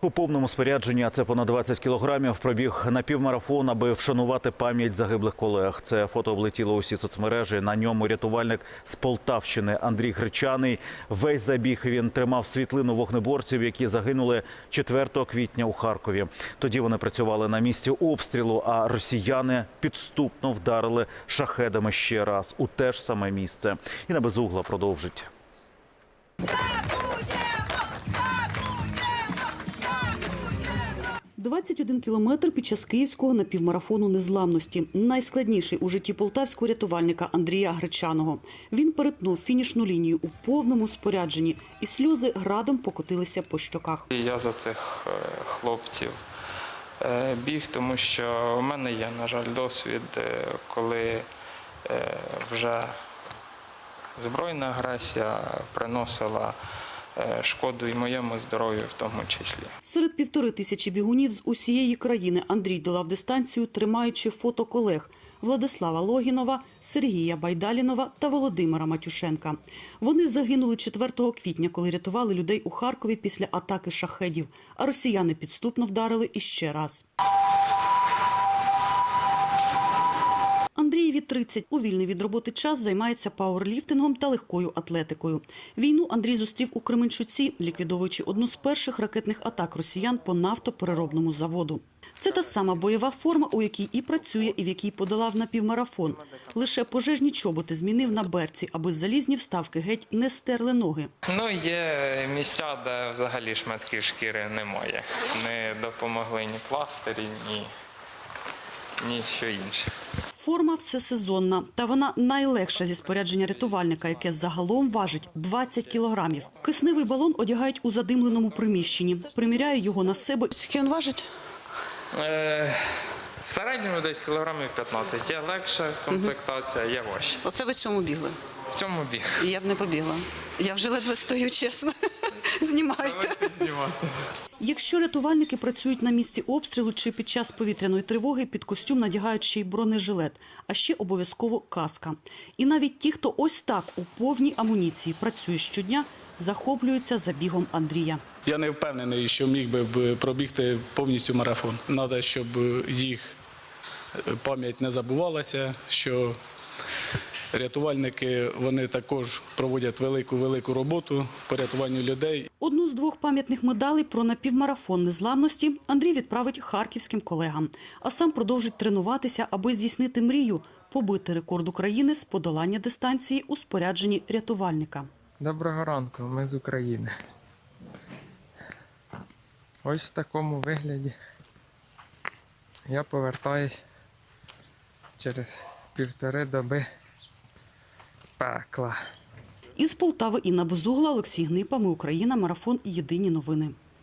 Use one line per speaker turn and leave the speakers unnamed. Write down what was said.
У повному спорядженні, а це понад 20 кілограмів, пробіг на півмарафон, аби вшанувати пам'ять загиблих колег. Це фото облетіло усі соцмережі. На ньому рятувальник з Полтавщини Андрій Гречаний. Весь забіг він тримав світлину вогнеборців, які загинули 4 квітня у Харкові. Тоді вони працювали на місці обстрілу, а росіяни підступно вдарили шахедами ще раз у те ж саме місце. І на безугла продовжить.
21 кілометр під час київського напівмарафону незламності. Найскладніший у житті полтавського рятувальника Андрія Гречаного. Він перетнув фінішну лінію у повному спорядженні, і сльози градом покотилися по щоках.
Я за цих е, хлопців е, біг, тому що в мене є, на жаль, досвід, е, коли вже збройна агресія приносила шкоду і моєму здоров'ю в тому числі.
Серед півтори тисячі бігунів з усієї країни Андрій долав дистанцію, тримаючи фото колег Владислава Логінова, Сергія Байдалінова та Володимира Матюшенка. Вони загинули 4 квітня, коли рятували людей у Харкові після атаки шахедів, а росіяни підступно вдарили іще раз. 30. У вільний від роботи час займається пауерліфтингом та легкою атлетикою. Війну Андрій зустрів у Кременчуці, ліквідовуючи одну з перших ракетних атак росіян по нафтопереробному заводу. Це та сама бойова форма, у якій і працює, і в якій подолав напівмарафон. Лише пожежні чоботи змінив на берці, аби залізні вставки геть не стерли ноги.
Ну, є місця, де взагалі шматків шкіри немає. Не допомогли ні пластирі, ні, ні що інше.
Форма всесезонна, та вона найлегша зі спорядження рятувальника, яке загалом важить 20 кілограмів. Кисневий балон одягають у задимленому приміщенні. Приміряє його на себе. Скільки він важить?
Е, в середньому десь кілограмів 15. Є легша комплектація, є важча.
Оце ви сьому бігли.
В цьому біг.
Я б не побігла. Я вже ледве стою, чесно. Знімайте.
Якщо рятувальники працюють на місці обстрілу чи під час повітряної тривоги, під костюм надягають ще й бронежилет, а ще обов'язково каска. І навіть ті, хто ось так у повній амуніції працює щодня, захоплюються забігом Андрія.
Я не впевнений, що міг би пробігти повністю марафон. Треба, щоб їх пам'ять не забувалася, що рятувальники вони також проводять велику велику роботу по рятуванню людей.
Одну з двох пам'ятних медалей про напівмарафон незламності Андрій відправить харківським колегам, а сам продовжить тренуватися, аби здійснити мрію побити рекорд України з подолання дистанції у спорядженні рятувальника.
Доброго ранку, ми з України. Ось в такому вигляді я повертаюсь через півтори доби пекла.
Із Полтави Інна Безугла, Олексій Гнипа. Ми Україна. Марафон. Єдині новини.